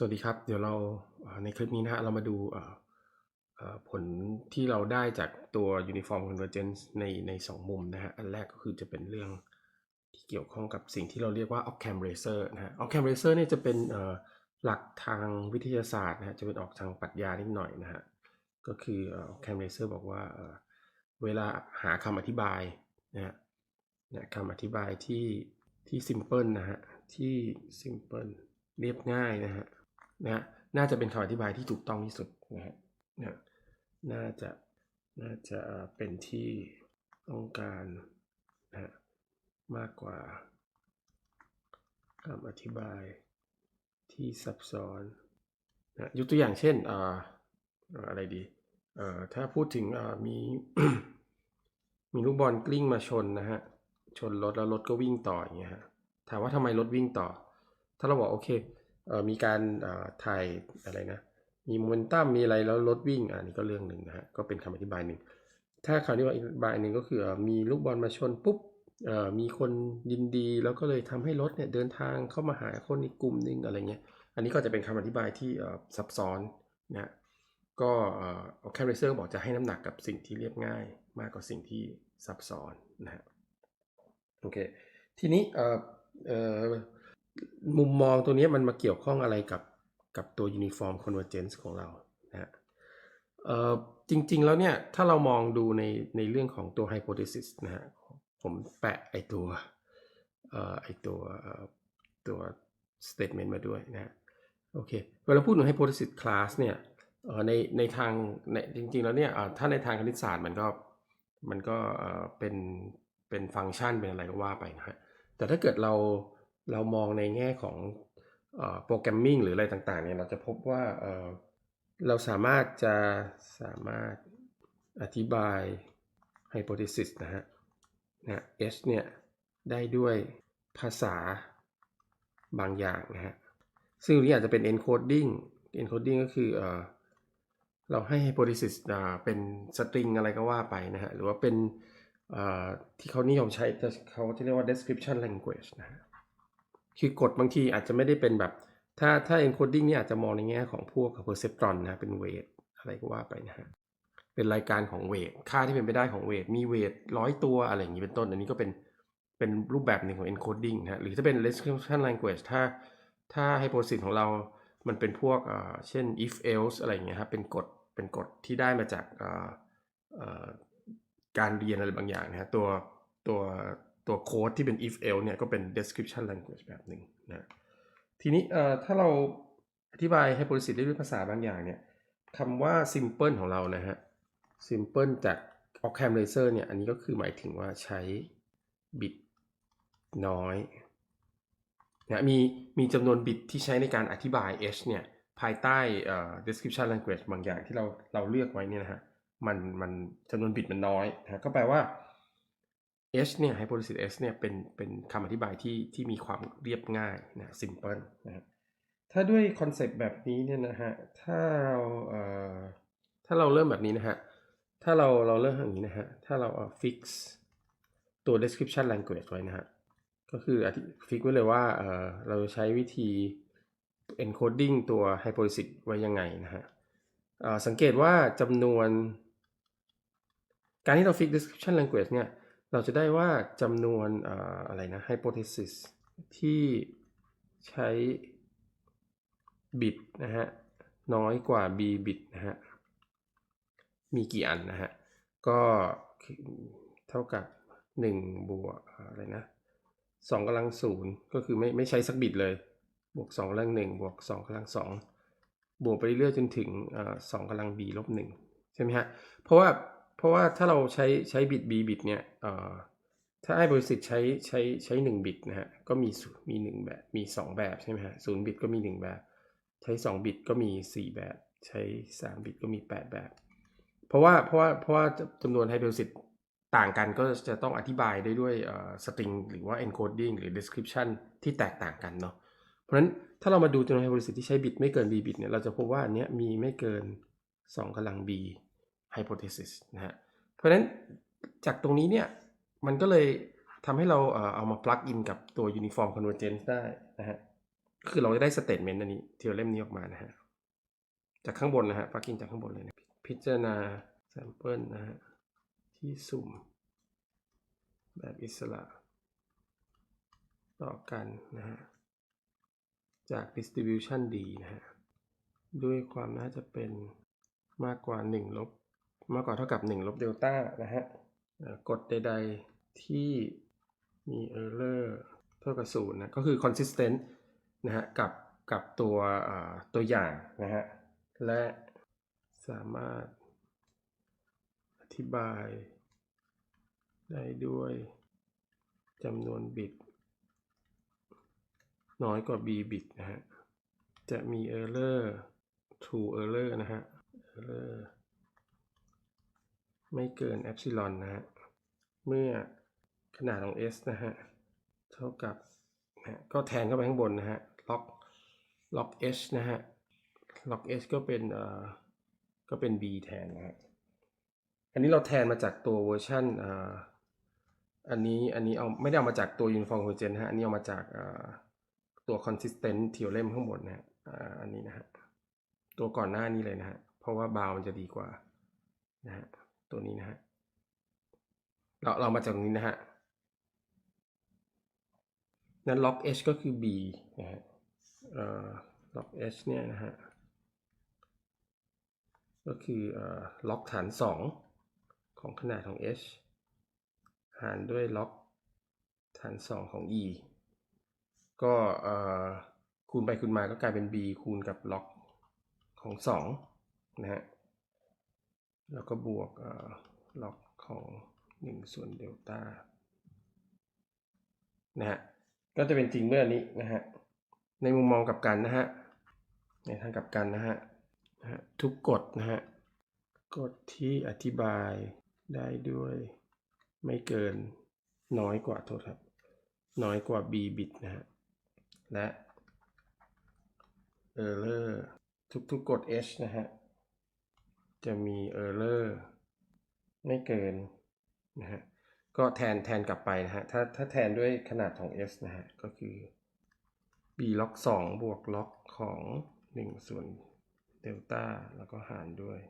สวัสดีครับ เดี๋ยวเราในคลิปนี้นะฮะเรามาดูผลที่เราได้จากตัว Uniform Convergence ในในสองมุมนะฮะ อันแรกก็คือจะเป็นเรื่องที่เกี่ยวข้องกับสิ่งที่เราเรียกว่า Occam Razor นะฮะ Occam Razor เนี่ยจะเป็นหลักทางวิทยาศาสตร์นะฮะ จะเป็นออกทางปรัชญานิดหน่อยนะฮะ ก็คือเอ่อ Occam Razor บอกว่าเวลาหาคำอธิบายนะฮะเนี่ยคำอธิบายที่ที่ simple นะฮะ ที่ simple เรียบง่ายนะฮะ นะฮะน่าจะเป็นคำอธิบายที่ถูกต้องที่สุดนะฮะนะน่าจะน่าจะเป็นที่ต้องการนะฮะมากกว่าคำอธิบายที่ซับซ้อนนะยกตัวอย่างเช่นอ่าอะไรดีเอ่อถ้าพูดถึงอ่ามีมีลูกบอลกลิ้งมาชนนะฮะชนรถแล้วรถก็วิ่งต่ออย่างเงี้ยฮะถามว่าทำไมรถวิ่งต่อ ถ้าเราบอกโอเค มีการถ่ายอะไรนะ มีโมเมนตัมมีอะไรแล้วรถวิ่งอันนี้ก็เรื่องหนึ่งนะฮะก็เป็นคำอธิบายหนึ่งถ้าคำอธิบายหนึ่งก็คือมีลูกบอลมาชนปุ๊บมีคนยินดีแล้วก็เลยทำให้รถเนี่ยเดินทางเข้ามาหาคนอีกกลุ่มนึงอะไรเงี้ยอันนี้ก็จะเป็นคำอธิบายที่ซับซ้อนนะฮะก็เอ่อแคเรเซอร์บอกจะให้น้ำหนักกับสิ่งที่เรียบง่าย มากกว่าสิ่งที่ซับซ้อนนะฮะโอเคทีนี้เอ่อเออ มุมมองตัวนี้มันมาเกี่ยวข้องอะไรกับกับตัว Uniform Convergence ของเรานะฮะเอ่อจริง ๆ แล้วเนี่ย ถ้าเรามองดูในในเรื่องของตัว hypothesis นะฮะผมแปะไอตัวเอ่อไอตัวตัว statement มาด้วยนะฮะโอเคเวลาพูดถึง hypothesis class เนี่ยเอ่อในในทางในจริง ๆ แล้วเนี่ยอ่าถ้าในทางคณิตศาสตร์มันก็มันก็เอ่อเป็นเป็นฟังก์ชันเป็นอะไรก็ว่าไปนะฮะแต่ถ้าเกิดเรา เรามองในแง่ของโปรแกรมมิ่งหรืออะไรต่างๆเนี่ยเราจะพบว่าเราสามารถจะสามารถอธิบาย hypothesis นะฮะนะ H เนี่ยได้ด้วยภาษาบางอย่างนะฮะ ซึ่งนี้อาจจะเป็น encoding encoding ก็คือเอเราให้ hypothesis อ่าเป็นสตริงอะไรก็ว่าไปนะฮะ หรือว่าเป็นที่เขานิยมใช้เขาจะเรียกว่า description language นะฮะ คือกฎบางทีอาจจะไม่ได้เป็นแบบ ถ้าถ้า encoding เนี่ยอาจจะมองในแง่ของพวก perceptron นะเป็น weight อะไรก็ว่าไปนะฮะเป็นรายการของ weight ค่าที่เป็นไปได้ของ weight มี weight ร้อยตัวอะไรอย่างนี้เป็นต้น อันนี้ก็เป็นเป็นรูปแบบหนึ่งของ encoding นะฮะหรือถ้าเป็น description language ถ้าถ้า hypothesis ของเรา มันเป็นพวกเอ่อเช่น if else อะไรอย่างเงี้ยครับเป็นกฎเป็นกฎที่ได้มาจากเอ่อการเรียนอะไรบางอย่างนะฮะตัวตัว ตัวโค้ดที่เป็น if else เนี่ยก็เป็น description language แบบหนึ่งนะทีนี้ถ้าเราอธิบาย hypothesis ได้ด้วยภาษาบางอย่างเนี่ยคำว่า simple ของเรานะฮะ simple จาก Occam Razor เนี่ยอันนี้ก็คือหมายถึงว่าใช้บิตน้อยนะมีมีจำนวนบิตที่ใช้ในการอธิบาย h เนี่ยภายใต้ description language บางอย่างที่เราเราเลือกไว้เนี่ยนะฮะมันมันจำนวนบิตมันน้อยนะก็แปลว่า h เนี่ย hypothesis h เนี่ยเป็นเป็นคำอธิบายที่ที่มีความเรียบง่ายนะ simple นะถ้าด้วยคอนเซปต์แบบนี้เนี่ยนะฮะ ถ้าเราเอ่อถ้าเราเริ่มแบบนี้นะฮะ ถ้าเราเราเริ่มอย่างนี้นะฮะ ถ้าเราเอา fix ตัว description language ไว้นะฮะ ก็คืออธิ fix ไว้เลยว่าเอ่อเราใช้วิธี encoding ตัว hypothesis ไว้ยังไงนะฮะเอ่อสังเกตว่าจำนวน การที่เรา fix description language เนี่ย เราจะได้ว่าจำนวนเอ่อะไรนะ hypothesis ที่ใช้บิตนะฮะน้อยกว่า b บิตนะฮะมีกี่อันนะฮะก็เท่ากับ 1 บวกอะไรนะ2กำลังศูนย์ก็คือไม่ไม่ใช้สักบิตเลย บวก2กำลัง1บวก2กำลัง2บวกไปเรื่อยจนถึงเอ่อ2กำลัง b ลบ1ใช่ไหมฮะเพราะว่า เพราะว่าถ้าเราใช้ใช้บิต b บิตเนี่ยถ้าไอ้บริษัทใช้ใช้ใช้1บิตนะฮะก็มีศูมี1แบบมี2แบบใช่ไหมฮะศูนย์บิตก็มี1แบบ ใช้2บิตก็มี4แบบ ใช้3บิตก็มี8แบบ เพราะว่าเพราะว่าเพราะว่าจำนวนไฮโดรซิตต่างกันก็จะต้องอธิบายได้ด้วยสตริงหรือว่า encoding หรือ description ที่แตกต่างกันเนาะเพราะฉะนั้นถ้าเรามาดูจำนวนไฮโดรซิตที่ใช้บิตไม่เกิน b บิตเนี่ยเราจะพบว่าอันเนี้ยมีไม่เกิน 2กำลัง b hypothesis นะฮะเพราะฉะนั้นจากตรงนี้เนี่ยมันก็เลยทำให้เราเอามา plug in กับตัว uniform convergence ได้นะฮะคือเราจะได้สเตทเมนต์อันนี้เทเลมนี้ออกมานะฮะจากข้างบนนะฮะปลักอินจากข้างบนเลยนะพิจารณาแซมเปิลนะฮะที่สุ่ม แบบอิสระ ต่อกันนะฮะจาก distribution D นะฮะด้วยความน่าจะเป็นมากกว่า 1 ลบ มากกว่าเท่ากับ 1 ลบเดลต้านะฮะกฎใดๆที่มี error เท่ากับ0นะก็คือ consistent นะฮะกับกับตัวตัวอย่างนะฮะและสามารถอธิบายได้ด้วยจำนวนบิต น้อยกว่า b บิตนะฮะ จะมี error true error นะฮะ error ไม่เกิน epsilon นะฮะ เมื่อขนาดของ s นะฮะ เท่ากับนะฮะก็แทนเข้าไปข้างบนนะฮะ log log h นะฮะ log h ก็เป็นเอ่อ ก็เป็น b แทนนะฮะ อันนี้เราแทนมาจากตัวเวอร์ชันเอ่อ อันนี้ อันนี้เอาไม่ได้เอามาจากตัว uniform convergence นฮะ อันนี้เอามาจากเอ่อตัว consistent theorem ข้างบนนะฮะอ่าอันนี้นะฮะ ตัวก่อนหน้านี้เลยนะฮะ เพราะว่าบาวมันจะดีกว่านะฮะ ตัวนี้นะฮะเราเรามาจากตรงนี้นะฮะนั้น log h ก็คือ b นะฮะเอ่อ log h เนี่ยนะฮะก็คือเอ่อ log ฐาน 2 ของขนาดของ h หารด้วย log ฐาน 2 ของ e ก็คูณไปคูณมาก็กลายเป็น b คูณกับ log ของ 2 นะฮะ แล้วก็บวกเอ่อ log ของ 1 ส่วนเดลต้านะฮะก็จะเป็นจริงเมื่อนี้นะฮะในมุมมองกับกันนะฮะในทางกับกันนะฮะนะฮะทุกกฎนะฮะกฎที่อธิบายได้ด้วยไม่เกินน้อยกว่าโทษครับ น้อยกว่า b บิตนะฮะและ error ทุกๆกฎ h นะฮะ จะมี error ไม่เกินนะฮะก็แทนแทนกลับไปนะฮะถ้าถ้าแทนด้วยขนาดของ s นะฮะก็คือ b log 2บวก log ของ1ส่วนเดลต้าแล้วก็หารด้วย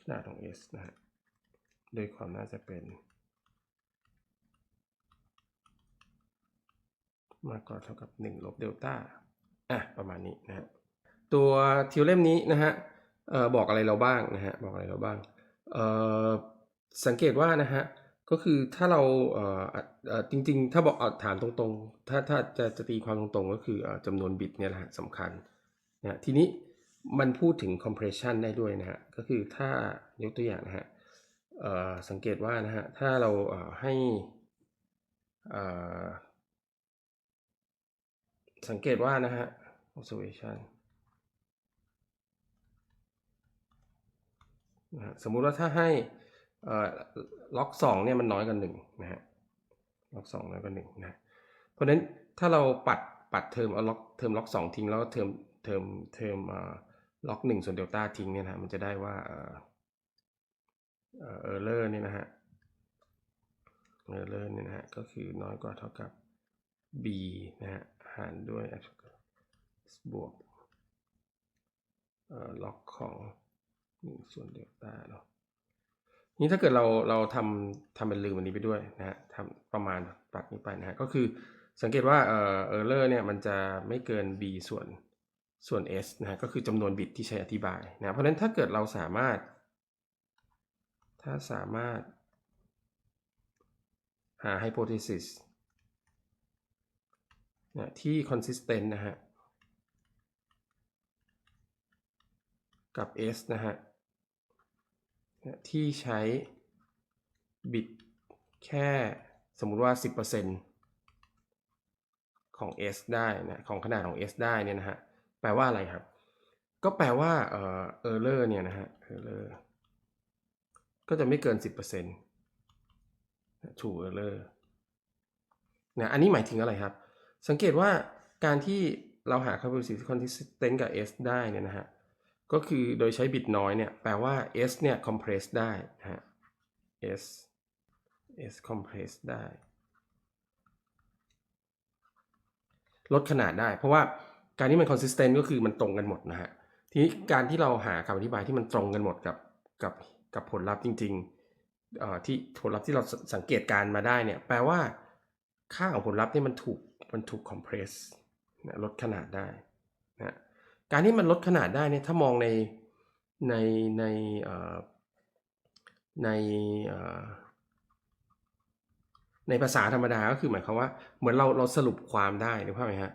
ขนาดของ s นะฮะโดยความน่าจะเป็น มากกว่าเท่ากับ 1 ลบเดลต้าอะประมาณนี้นะฮะตัวทิวเล่มนี้นะฮะ บอกอะไรเราบ้างนะฮะบอกอะไรเราบ้างสังเกตว่านะฮะก็คือถ้าเราเจริง ๆ ถ้าบอกเอาถามตรงๆ ถ้าถ้าจะจะตีความตรงๆ ก็คืออจำนวนบิตเนี่ยแหละสำคัญนะทีนี้มันพูดถึง compression ได้ด้วยนะฮะก็คือถ้ายกตัวอย่างนะฮะสังเกตว่านะฮะถ้าเราเให้สังเกตว่านะฮะ observation นะฮะ สมมุติว่าถ้าให้ล็อกสองเนี่ยมันน้อยกว่าหนึ่งนะฮะล็อกสองน้อยกว่าหนึ่งนะเพราะฉะนั้นถ้าเราปัดปัดเทอมเอาล็อกเทอมล็อกสองทิ้งแล้วก็เทอมเทอมเทอมล็อกหนึ่งส่วนเดลต้าทิ้งเนี่ยนะมันจะได้ว่าเออเออเออร์เลอร์เนี่ยนะฮะเออร์เลอร์เนี่ยนะฮะก็คือน้อยกว่าเท่ากับ b นะฮะหารด้วยบวกล็อกของ หนึ่งส่วนเดลต้าเนาะนี่ถ้าเกิดเราเราทำทำเป็นลืมอันนี้ไปด้วยนะฮะทำประมาณปัดนี้ไปนะฮะก็คือสังเกตว่าเอ่อ error เนี่ยมันจะไม่เกิน b ส่วนส่วน s นะฮะก็คือจำนวนบิตที่ใช้อธิบายนะเพราะฉะนั้นถ้าเกิดเราสามารถ ถ้าสามารถหา hypothesis นะที่ consistent นะฮะ กับ s นะฮะ ที่ใช้บิตแค่สมมุติว่า 10%ของ s ได้นะของขนาดของ s ได้เนี่ยนะฮะแปลว่าอะไรครับ ก็แปลว่าเอ่อ error เนี่ยนะฮะ error ก็จะไม่เกิน 10% true error นะอันนี้หมายถึงอะไรครับ สังเกตว่าการที่เราหา capacity consistent กับ s ได้เนี่ยนะฮะ ก็คือโดยใช้บิตน้อยเนี่ย แปลว่า s เนี่ย compress ได้นะฮะ s s compress ได้ ลดขนาดได้ เพราะว่าการที่มัน consistent ก็คือมันตรงกันหมดนะฮะ ทีนี้การที่เราหาคำอธิบายที่มันตรงกันหมดกับกับกับผลลัพธ์จริงๆที่ผลลัพธ์ที่เราสังเกตการมาได้เนี่ย แปลว่า ค่าของผลลัพธ์เนี่ยมันถูกมันถูก compress นะลดขนาดได้นะ การที่มันลดขนาดได้เนี่ยถ้ามองในในในในในภาษาธรรมดาก็คือหมายความว่าเหมือนเราเราสรุปความได้นึกภาพไหมฮะ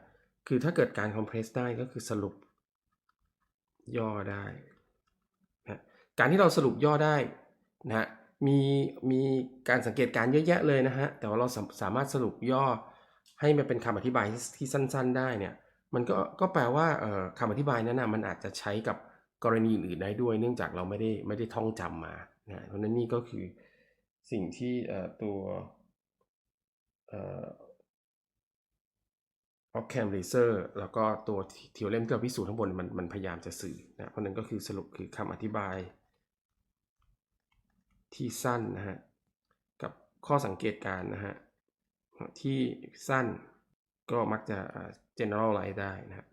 คือถ้าเกิดการ compress ได้ก็คือสรุปย่อได้นะการที่เราสรุปย่อได้นะฮะมีมีการสังเกตการเยอะแยะเลยนะฮะแต่ว่าเราสามารถสรุปย่อให้มันเป็นคำอธิบายที่สั้น ๆ ได้เนี่ย มันก็ก็แปลว่าเอ่อคำอธิบายนั้นนะมันอาจจะใช้กับกรณีอื่นๆได้ด้วย เนื่องจากเราไม่ได้ไม่ได้ท่องจำมานะเพราะนั้นนี่ก็คือสิ่งที่ตัวออออฟแคมเรเซอร์แล้วก็ตัวเทโอเรมที่เราพิสูจน์ข้างบนมันมันพยายามจะสื่อนะเพราะนั้นก็คือสรุปคือคำอธิบายที่สั้นนะฮะกับข้อสังเกตการนะฮะที่สั้นก็มักจะ generalize ได้นะฮะ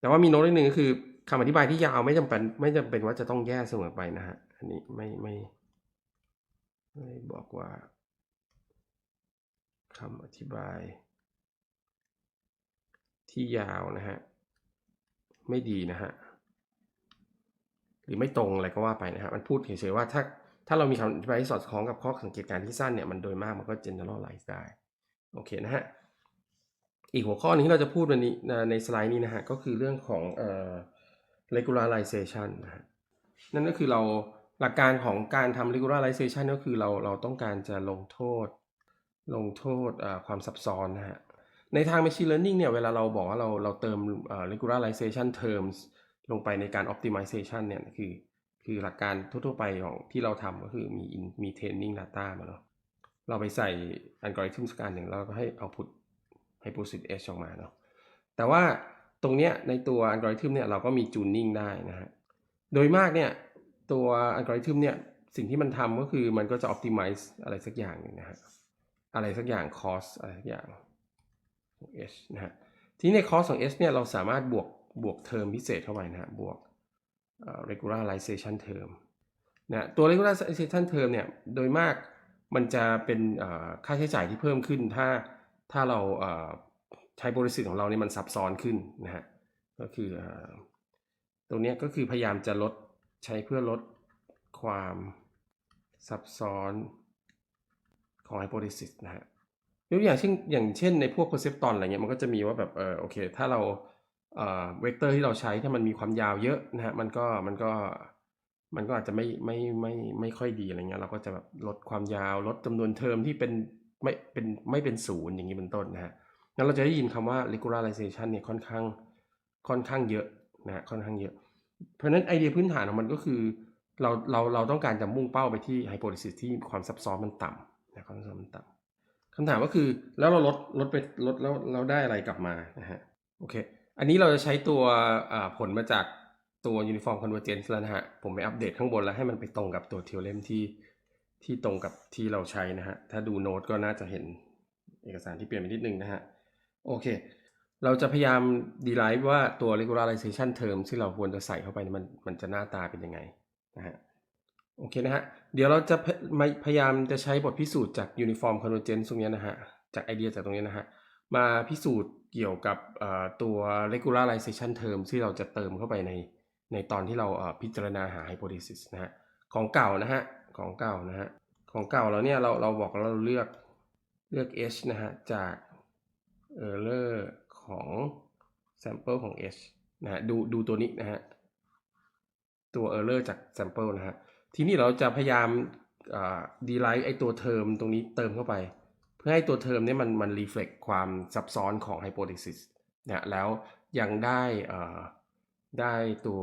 แต่ว่ามีโน้ตนิดนึงก็คือคำอธิบายที่ยาวไม่จำเป็นไม่จำเป็นว่าจะต้องแยกเสมอไปนะฮะอันนี้ไม่ไม่ไม่บอกว่าคำอธิบาย ที่ยาวนะฮะไม่ดีนะฮะหรือไม่ตรงอะไรก็ว่าไปนะฮะมันพูดเฉยๆว่าถ้าถ้าเรามีคำอธิบายที่สอดคล้องกับข้อสังเกตการณ์ที่สั้นเนี่ยมันโดยมากมันก็ generalize ได้ โอเคนะฮะ อีกหัวข้อนึงที่เราจะพูดวันนี้ในสไลด์นี้นะฮะก็คือเรื่องของเอ่อ regularization นะฮะนั่นก็คือเราหลักการของการทำ regularization ก็คือเราเราต้องการจะลงโทษ ลงโทษความซับซ้อนนะฮะในทาง machine learning เนี่ยเวลาเราบอกว่าเราเราเติม regularization terms ลงไปในการ optimization เนี่ยคือ คือหลักการทั่วๆไปของที่เราทำก็คือมี in- มี training data มาเนาะเราไปใส่อัลกอริทึมสักการหนึ่งแล้วก็ให้ output hypothesis h ออกมาเนาะแต่ว่าตรงเนี้ยในตัวอัลกอริทึมเนี่ยเราก็มี tuning ได้นะฮะโดยมากเนี่ยตัวอัลกอริทึมเนี่ยสิ่งที่มันทำก็คือมันก็จะ optimize อะไรสักอย่างหนึ่งนะฮะอะไรสักอย่าง cost อะไรสักอย่างของ h นะฮะทีนี้ในคอสของ h เนี่ยเราสามารถบวกบวกเทอมพิเศษเข้าไปนะฮะบวกเอ่อ regularization term นะตัว regularization term เนี่ยโดยมากมันจะเป็นค่าใช้จ่ายที่เพิ่มขึ้นถ้า ถ้าเราใช้บริษัทของเราเนี่ยมันซับซ้อนขึ้นนะฮะก็คืออตรงนี้ก็คือพยายามจะลดใช้เพื่อลดความซับซ้อนของ hypothesis นะฮะยกอย่างเช่นอย่างเช่นในพวก perceptron อะไรเงี้ยมันก็จะมีว่าแบบเออโอเค ถ้าเราเออเวกเตอร์ที่เราใช้ถ้ามันมีความยาวเยอะนะฮะมันก็มันก็มันก็อาจจะไม่ไม่ไม่ไม่ค่อยดีอะไรเงี้ยเราก็จะแบบลดความยาวลดจำนวนเทอมที่เป็น ไม่เป็นไม่เป็นศูนย์อย่างนี้เป็นต้นนะฮะงั้นเราจะได้ยินคำว่า regularization เนี่ยค่อนข้างค่อนข้างเยอะนะฮะค่อนข้างเยอะ เพราะฉะนั้นไอเดียพื้นฐานของมันก็คือเราเราเราต้องการจะมุ่งเป้าไปที่ hypothesis ที่ความซับซ้อนมันต่ำนะความซับซ้อนมันต่ำคำถามก็คือแล้วเราลดลดไปลดแล้วเราได้อะไรกลับมานะฮะโอเค อันนี้เราจะใช้ตัวผลมาจากตัว uniform convergence แล้วนะฮะ ผมไปอัปเดตข้างบนแล้วให้มันไปตรงกับตัว theorem ที่ที่ ที่ตรงกับที่เราใช้นะฮะ ถ้าดูโน้ตก็น่าจะเห็นเอกสารที่เปลี่ยนไปนิดนึงนะฮะ โอเค เราจะพยายาม derive ว่าตัว regularization term ที่เราควรจะใส่เข้าไปมันมันจะหน้าตาเป็นยังไงนะฮะ โอเคนะฮะ เดี๋ยวเราจะพพยายามจะใช้บทพิสูจน์จาก Uniform Convergence ตรงนี้นะฮะ จากไอเดียจากตรงนี้นะฮะ มาพิสูจน์เกี่ยวกับตัว regularization term ที่เราจะเติมเข้าไปในในตอนที่เราพิจารณาหา hypothesis นะฮะ ของเก่านะฮะ ของเก่านะฮะของเก่าเราเนี่ยเราเราบอกเราเลือกเลือก h นะฮะจาก error ของ sample ของ h นะฮะดูดูตัวนี้นะฮะตัว error จาก sample นะฮะทีนี้เราจะพยายามดีไลท์ไอตัวเทอมตรงนี้เติมเข้าไป เพื่อให้ตัวเทอมเนี้มันมัน reflect ความซับซ้อนของ hypothesis นะแล้วยังได้อ่อ ได้ตัว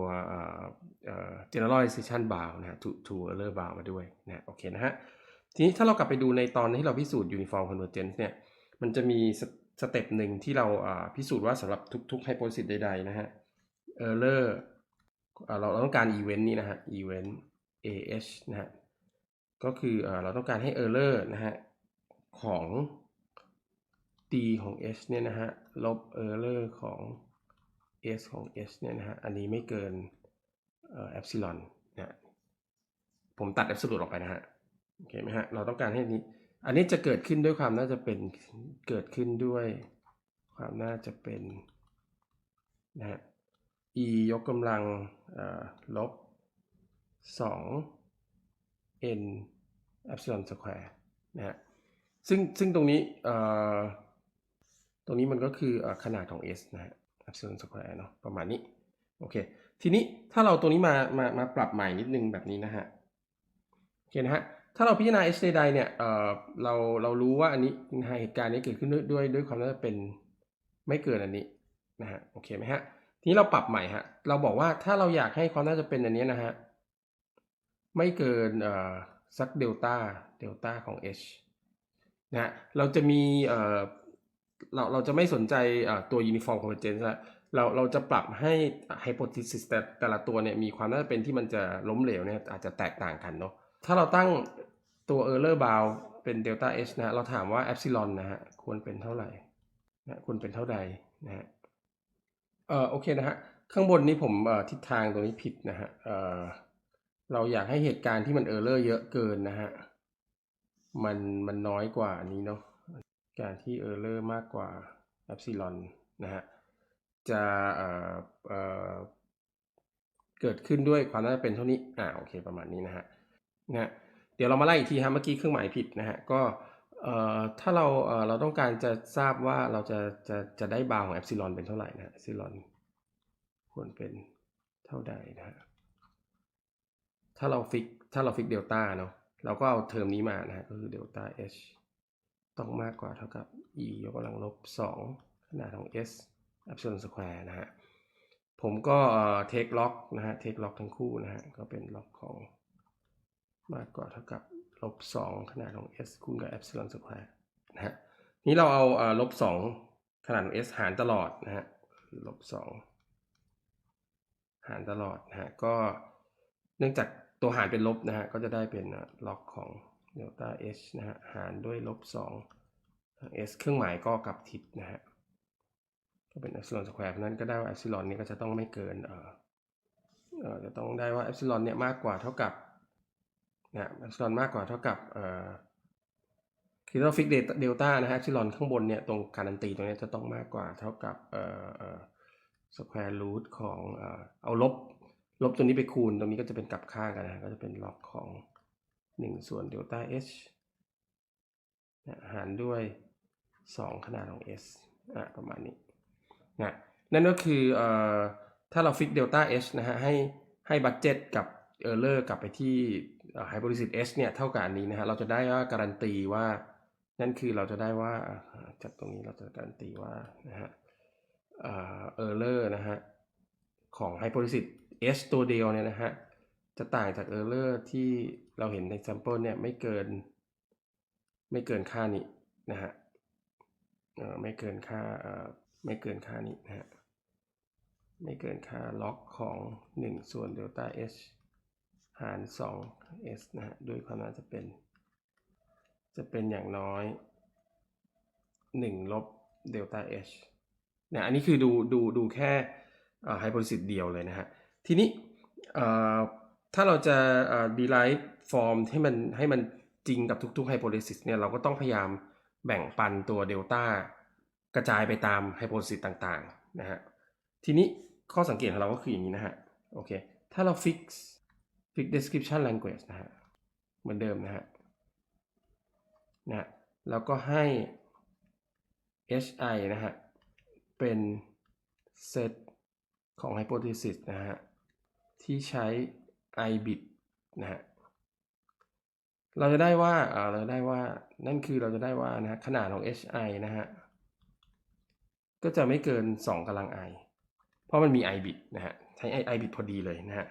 generalization bound นะฮะ to to error bound มาด้วยนะโอเคนะฮะ ทีนี้ถ้าเรากลับไปดูในตอนที่เราพิสูจน์ uniform convergence เนี่ย มันจะมีสสเต็ปหนึ่งที่เราพิสูจน์ว่าสำหรับทุกๆ hypothesis ใด ๆ นะฮะ error เราเราต้องการ event นี้นะฮะ event ah นะฮะ ก็คือเอเราต้องการให้ error นะฮะ ของ d ของ h เนี่ยนะฮะ ลบ error ของ s ของ h เนี่ยนะฮะ อันนี้ไม่เกินเอ่อ epsilon นะผมตัด absolute ออกไปนะฮะ โอเคไหมฮะ เราต้องการให้นี้ อันนี้จะเกิดขึ้นด้วยความน่าจะเป็น เกิดขึ้นด้วยความน่าจะเป็นนะฮะ e ยกกำลังเอ่อลบ2 n epsilon square นะฮะ ซึ่งซึ่งตรงนี้เอ่อตรงนี้มันก็คืออขนาดของ s นะฮะ epsilon square เนาะประมาณนี้ โอเค ทีนี้ถ้าเราตัวนี้มามามาปรับใหม่นิดนึงแบบนี้นะฮะโอเคนะฮะถ้าเราพิจารณา h ใดๆเนี่ยเอ่อเราเรารู้ว่าอันนี้เหตุการณ์นี้เกิดขึ้นด้วยด้วยด้วยความน่าจะเป็นไม่เกินอันนี้นะฮะโอเคไหมฮะทีนี้เราปรับใหม่ฮะเราบอกว่าถ้าเราอยากให้ความน่าจะเป็นอันนี้นะฮะไม่เกินเอ่อสักเดลต้าเดลต้าของ h นะฮะเราจะมี เราเราจะไม่สนใจตัว uniform convergence ละเราเราจะปรับให้ hypothesis แต่แต่ละตัวเนี่ยมีความน่าจะเป็นที่มันจะล้มเหลวเนี่ยอาจจะแตกต่างกันเนาะถ้าเราตั้งตัว error bound เป็น delta h นะฮะเราถามว่า epsilon นะฮะควรเป็นเท่าไหร่นะควรเป็นเท่าใดนะฮะเอ่อโอเคนะฮะข้างบนนี้ผมเอ่อทิศทางตรงนี้ผิดนะฮะเอ่อเราอยากให้เหตุการณ์ที่มัน error เลอร์เยอะเกินนะฮะมันมันน้อยกว่านี้เนาะ การที่ error มากกว่า epsilon นะฮะจะเเเกิดขึ้นด้วยความน่าจะเป็นเท่านี้ อ่าโอเคประมาณนี้นะฮะนะฮะเดี๋ยวเรามาไล่อีกทีฮะเมื่อกี้เครื่องหมายผิดนะฮะก็เอ่อถ้าเราเอ่อเราต้องการจะทราบว่าเราจะจะจะได้บาวของ epsilon เป็นเท่าไหร่นะฮะ epsilon ควรเป็นเท่าใดนะฮะถ้าเราฟิกถ้าเราฟิกเดลต้าเนาะเราก็เอาเทอมนี้มานะฮะก็คือเดลต้า h ต้องมากกว่าเท่ากับ e ยกกำลังลบ 2 ขนาดของ s epsilon square นะฮะ ผมก็เอ่อ take log นะฮะ take log ทั้งคู่นะฮะ ก็เป็น log ของมากกว่าเท่ากับลบ 2 ขนาดของ s คูณกับ epsilon square นะฮะ นี้เราเอาเอ่อลบ 2 ขนาดของ s หารตลอดนะฮะ ลบ 2 หารตลอดนะฮะ ก็เนื่องจากตัวหารเป็นลบนะฮะ ก็จะได้เป็นล็อกของ delta h นะฮะ หารด้วยลบ2 s เครื่องหมายก็กลับทิศนะฮะ ก็เป็น epsilon square เพราะนั้นก็ได้ว่า epsilon นี้ก็จะต้องไม่เกิน เอ่อเอ่อจะต้องได้ว่า epsilon เนี่ยมากกว่าเท่ากับนะ epsilon มากกว่าเท่ากับ เอ่อคือเราฟิกเดลต้านะฮะ epsilon ข้างบนเนี่ย ตรงการันตีตรงนี้จะต้องมากกว่าเท่ากับ เอ่อเอ่อ square root ของ เอ่อ เอาลบ ลบตัวนี้ไปคูณ ตรงนี้ก็จะเป็นกลับข้างกันนะก็จะเป็นล็อกของ 1 ส่วนเดลต้า h นะหารด้วย 2 ขนาดของ s อะประมาณนี้นะนั่นก็คือเอ่อถ้าเราฟิกเดลต้า h นะฮะให้ให้บัตเจ็ตกับเออร์เลอร์กลับไปที่ไฮโป t ซิส h เนี่ยเท่ากับอันนี้นะฮะเราจะได้ว่าการันตีว่า นั่นคือเราจะได้ว่าจากตรงนี้เราจะการันตีว่านะฮะเออร์เลอร์นะฮะของไฮโป t ซิส h ตัวเดียวเนี่ยนะฮะ จะต่างจากเออร์เลอร์ที่เราเห็นใน sample เนี่ยไม่เกิน ไม่เกินค่านี้นะฮะเออไม่เกินค่าเออไม่เกินค่านี้นะฮะไม่เกินค่าล็อกของ 1 ส่วนเดลต้า h หาร 2 s นะฮะด้วยความน่าจะเป็น จะเป็นอย่างน้อย 1 ลบเดลต้า h นะอันนี้คือดูดูดูแค่ไฮโป t ซิสเดียวเลยนะฮะ ทีนี้เออ ถ้าเราจะเอ่อ derive form ให้มันให้มันจริงกับทุกๆ hypothesis เนี่ยเราก็ต้องพยายามแบ่งปันตัวเดลต้ากระจายไปตาม hypothesis ต่างๆนะฮะทีนี้ข้อสังเกตของเราก็คืออย่างนี้นะฮะโอเคถ้าเรา fix fix description language นะฮะเหมือนเดิมนะฮะนะฮะแล้วก็ให้ hi นะฮะ เป็นเซตของ hypothesis นะฮะ ที่ใช้ i bit นะฮะเราจะได้ว่าเออเราจะได้ว่านั่นคือเราจะได้ว่านะฮะขนาดของ hi นะฮะก็จะไม่เกิน 2กำลัง i เพราะมันมี i bit นะฮะใช้ i bit พอดีเลยนะฮะ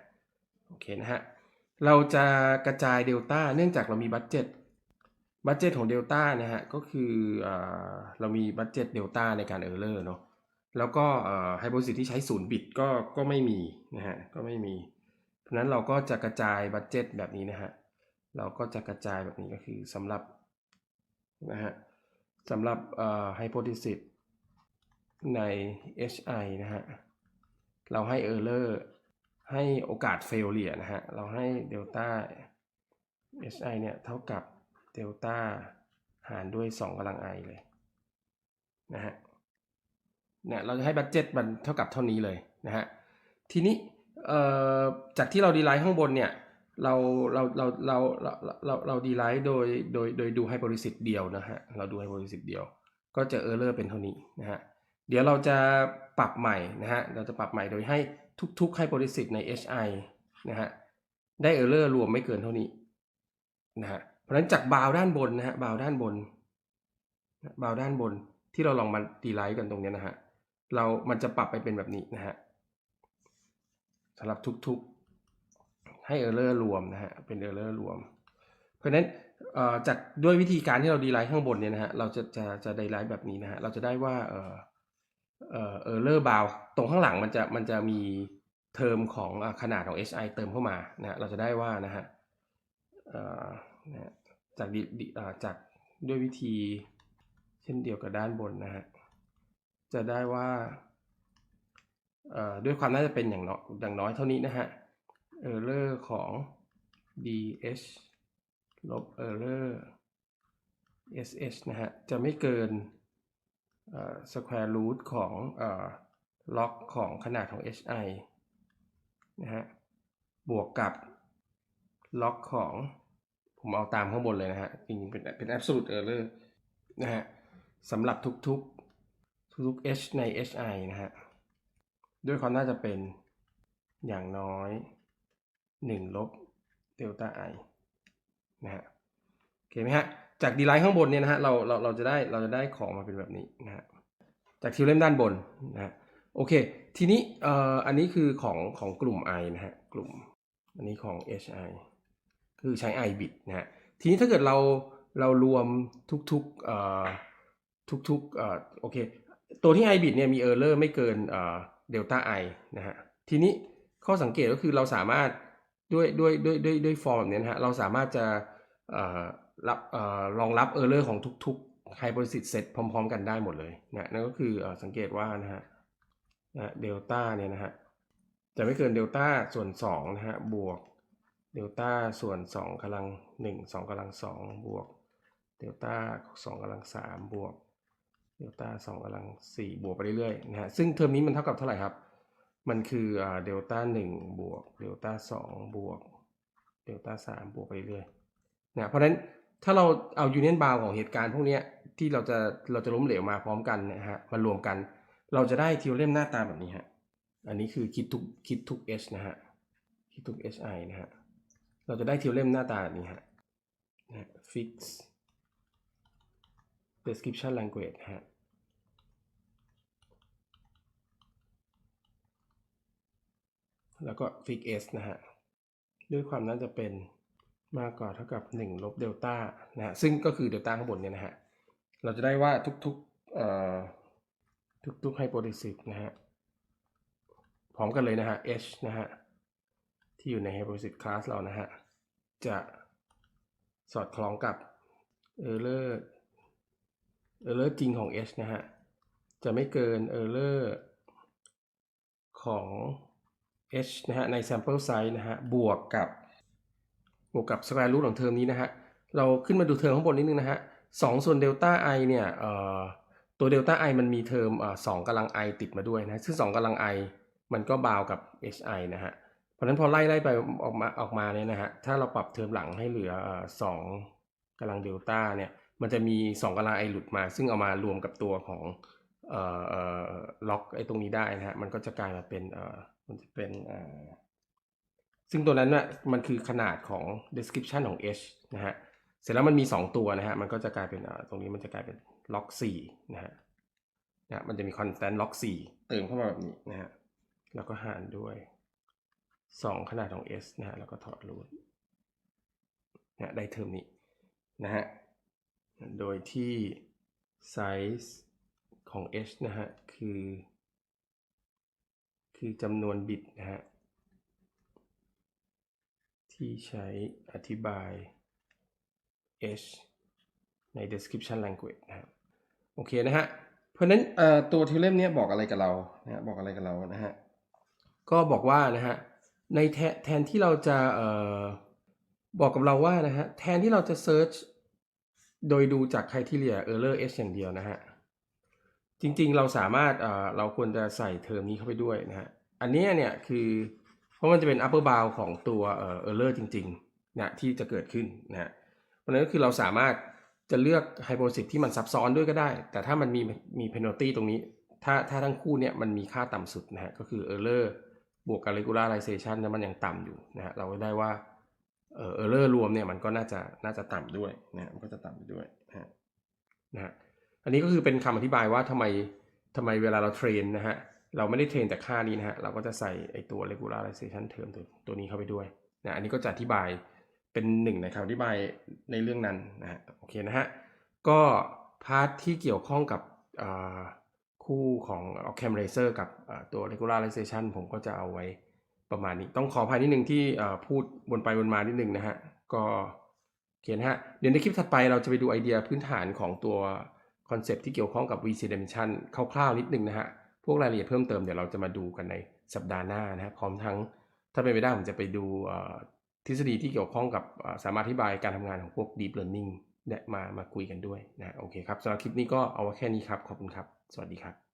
โอเคนะฮะเราจะกระจายเดลต้าเนื่องจากเรามีบัตเจ็ตบัตเจ็ตของเดลต้านะฮะก็คือเออเรามีบัตเจ็ตเดลต้าในการเออร์เลอร์เนาะแล้วก็ไฮโปซิสที่ใช้ศูนย์บิตก็ก็ไม่มีนะฮะก็ไม่มี เพราะนั้นเราก็จะกระจายบัตเจ็ตแบบนี้นะฮะ เราก็จะกระจายแบบนี้ก็คือสำหรับนะฮะสำหรับเอ่อ hypothesis ใน HI นะฮะ เราให้ error ให้โอกาส failure นะฮะ เราให้ delta HI เนี่ยเท่ากับ delta หารด้วย 2กำลัง i เลยนะฮะเนี่ยเราจะให้บัตเจ็ตมันเท่ากับเท่านี้เลยนะฮะ ทีนี้ จากที่เราดีไลท์ข้างบนเนี่ยเราเราเราเราเราเราดีไลท์โดยโดยโดยดูไฮโพลิซิสเดียวนะฮะเราดูไฮโพลิซิสเดียว ก็จะเออร์เลอร์เป็นเท่านี้นะฮะเดี๋ยวเราจะปรับใหม่นะฮะเราจะปรับใหม่โดยให้ทุกๆไฮโพลิซิสใน HI นะฮะได้เออร์เลอร์รวมไม่เกินเท่านี้นะฮะเพราะฉะนั้นจากบาวด้านบนนะฮะบาวด้านบนบาวด้านบนที่เราลองมาดีไลท์กันตรงเนี้ยนะฮะเรามันจะปรับไปเป็นแบบนี้นะฮะ สำหรับทุกๆ ให้เออร์เลอร์รวมนะฮะ เป็นเออร์เลอร์รวม เพราะนั้นอ่อจากด้วยวิธีการที่เราดีไลท์ข้างบนเนี่ยนะฮะ เราจะจะจะดีไลท์แบบนี้นะฮะ เราจะได้ว่าเอ่อเอ่อเออร์เลอร์บาวตรงข้างหลังมันจะมันจะมีเทอมของอขนาดของ HI เติมเข้ามานะฮะเราจะได้ว่านะฮะอ่อนะฮะจากดิอ่าจากด้วยวิธีเช่นเดียวกับด้านบนนะฮะจะได้ว่า ด้วยความน่าจะเป็นอย่างน้อยอย่างน้อยเท่านี้นะฮะ error ของ dh ลบ error sh นะฮะ จะไม่เกิน square root ของเอ่อ log ของขนาดของ hi นะฮะ บวกกับ log ของผมเอาตามข้างบนเลยนะฮะ จริงๆ เป็นเป็น absolute error นะฮะสำหรับทุกๆ ทุกๆ h ใน hi นะฮะ ด้วยความน่าจะเป็นอย่างน้อย 1 ลบเดลต้า i นะฮะโอเคไหมฮะ จากดีไลท์ข้างบนเนี่ยนะฮะเราเราเราจะได้เราจะได้ของมาเป็นแบบนี้นะฮะจากทิวเลมด้านบนนะฮะโอเค ทีนี้เอ่ออันนี้คือของของกลุ่ม i นะฮะกลุ่มอันนี้ของ hi คือใช้ i bit นะฮะทีนี้ถ้าเกิดเราเรารวมทุกๆเอ่อทุกๆเอ่อโอเค ตัวที่ i bit เนี่ยมี error ไม่เกินเอ่อ เดลต้า i นะฮะทีนี้ข้อสังเกตก็คือเราสามารถด้วยด้วยด้วยด้วยด้วยฟอร์มแบบนี้นะฮะเราสามารถจะเอ่องรับเออรองรับ error ของทุกๆ hypothesis set พร้อมๆ กันได้หมดเลยนะนั่นก็คืออสังเกตว่านะฮะนะเดลต้าเนี่ยนะฮะจะไม่เกินเดลต้าส่วน2นะฮะบวกเดลต้าส่วน 2กำลัง 1 2กำลัง2บวกเดลต้า2กำลัง3บวก เดลต้า2กำลัง4บวกไปเรื่อยๆนะฮะซึ่งเทอมนี้มันเท่ากับเท่าไหร่ครับ มันคือเดลต้า1บวกเดลต้า2บวกเดลต้า3บวกไปเรื่อยๆนะเพราะฉะนั้นถ้าเราเอายูเนียนบาวของเหตุการณ์พวกนี้ที่เราจะเราจะล้มเหลวมาพร้อมกันนะฮะมารวมกัน เราจะได้ทิวเลมหน้าตาแบบนี้ฮะอันนี้คือคิดทุกคิดทุก h นะฮะคิดทุก hi นะฮะเราจะได้ทิวเลมหน้าตาแบบนี้ฮะนะ fix description language ฮะแล้วก็ fix s นะฮะ ด้วยความน่าจะเป็นมากกว่าเท่ากับ 1 ลบเดลต้านะฮะ ซึ่งก็คือเดลต้าข้างบนเนี่ยนะฮะ เราจะได้ว่าทุกๆเอ่อทุกๆ hypothesis นะฮะ พร้อมกันเลยนะฮะ h นะฮะ ที่อยู่ใน hypothesis class เรานะฮะ จะสอดคล้องกับ error error จริงของ h นะฮะ จะไม่เกิน error ของ h นะฮะ ใน sample size นะฮะ บวกกับบวกกับ square root ของเทอมนี้นะฮะ เราขึ้นมาดูเทอมข้างบนนิดนึงนะฮะสองส่วนเดลต้า i เนี่ยตัวเดลต้า i มันมีเทอมสองกำลัง i ติดมาด้วยนะซึ่งสองกำลัง i มันก็บาวกับ hi นะฮะ เพราะฉะนั้นพอไล่ไล่ไปออกมาออกมาเนี่ยนะฮะ ถ้าเราปรับเทอมหลังให้เหลือเอ่อสองกำลังเดลต้าเนี่ย มันจะมีสองกำลัง i หลุดมา ซึ่งเอามารวมกับตัวของเอ่อเอ่อล็อกไอตรงนี้ได้นะฮะมันก็จะกลายมาเป็นเอ่อมันจะเป็นเอ่อซึ่งตัวนั้นน่ะมันคือขนาดของ description ของ h นะฮะเสร็จแล้วมันมี 2 ตัวนะฮะมันก็จะกลายเป็นอ่าตรงนี้มันจะกลายเป็น log 4นะฮะนะมันจะมี constant log 4เติมเข้ามาแบบนี้นะฮะแล้วก็หารด้วย 2 ขนาดของ s นะฮะแล้วก็ถอดรูทนะได้เทอมนี้นะฮะ โดยที่ size ของ h นะฮะ คือ คือจำนวนบิตนะฮะ ที่ใช้อธิบาย h ใน description language นะครับโอเคนะฮะ เพราะนั้นตัวเทเลมเนี่ยบอกอะไรกับเรานะฮะ บอกอะไรกับเรานะฮะ ก็บอกว่านะฮะ ในแทแทนที่เราจะเอ่อบอกกับเราว่านะฮะ แทนที่เราจะ search โดยดูจาก criteria error s อย่างเดียวนะฮะ จริงๆ เราสามารถเราควรจะใส่เทอมนี้เข้าไปด้วยนะฮะ อันนี้เนี่ยคือเพราะมันจะเป็น upper bound ของตัวเอ่อ error จริงๆนะที่จะเกิดขึ้นนะฮะ เพราะนั้นก็คือเราสามารถจะเลือก hypothesis ที่มันซับซ้อนด้วยก็ได้ แต่ถ้ามันมีมี penalty ตรงนี้ ถ้าถ้าทั้งคู่เนี่ยมันมีค่าต่ำสุดนะฮะ ก็คือ error บวกกับ regularization นี่ยมันยังต่ำอยู่นะฮะ เราก็ได้ว่า เออ error รวมเนี่ยมันก็น่าจะน่าจะต่ำด้วยนะมันก็จะต่ำไปด้วยนะฮะนะฮะอันนี้ก็คือเป็นคำอธิบายว่าทำไมทำไมเวลาเราเทรนนะฮะเราไม่ได้เทรนแต่ค่านี้นะฮะเราก็จะใส่ไอตัว regularization term ตัวตัวนี้เข้าไปด้วยนะอันนี้ก็จะอธิบายเป็นหนึ่งในคำอธิบายในเรื่องนั้นนะฮะโอเคนะฮะก็พาร์ทที่เกี่ยวข้องกับคู่ของ Ocam Racer กับตัว regularization ผมก็จะเอาไว้ ประมาณนี้ต้องขออภัยนิดนึงที่พูดวนไปวนมานิดนึงนะฮะก็โอเคนะฮะเดี๋ยวในคลิปถัดไปเราจะไปดูไอเดียพื้นฐานของตัวคอนเซปที่เกี่ยวข้องกับ VC Dimension คร่าวๆนิดนึงนะฮะพวกรายละเอียดเพิ่มเติมเดี๋ยวเราจะมาดูกันในสัปดาห์หน้านะฮะพร้อมทั้งถ้าเป็นไปได้ผมจะไปดูทฤษฎีที่เกี่ยวข้องกับสามารถอธิบายการทำงานของพวก Deep Learning มามาคุยกันด้วยนะฮะโอเคครับสำหรับคลิปนี้ก็เอาไว้แค่นี้ครับ ขอบคุณครับ สวัสดีครับ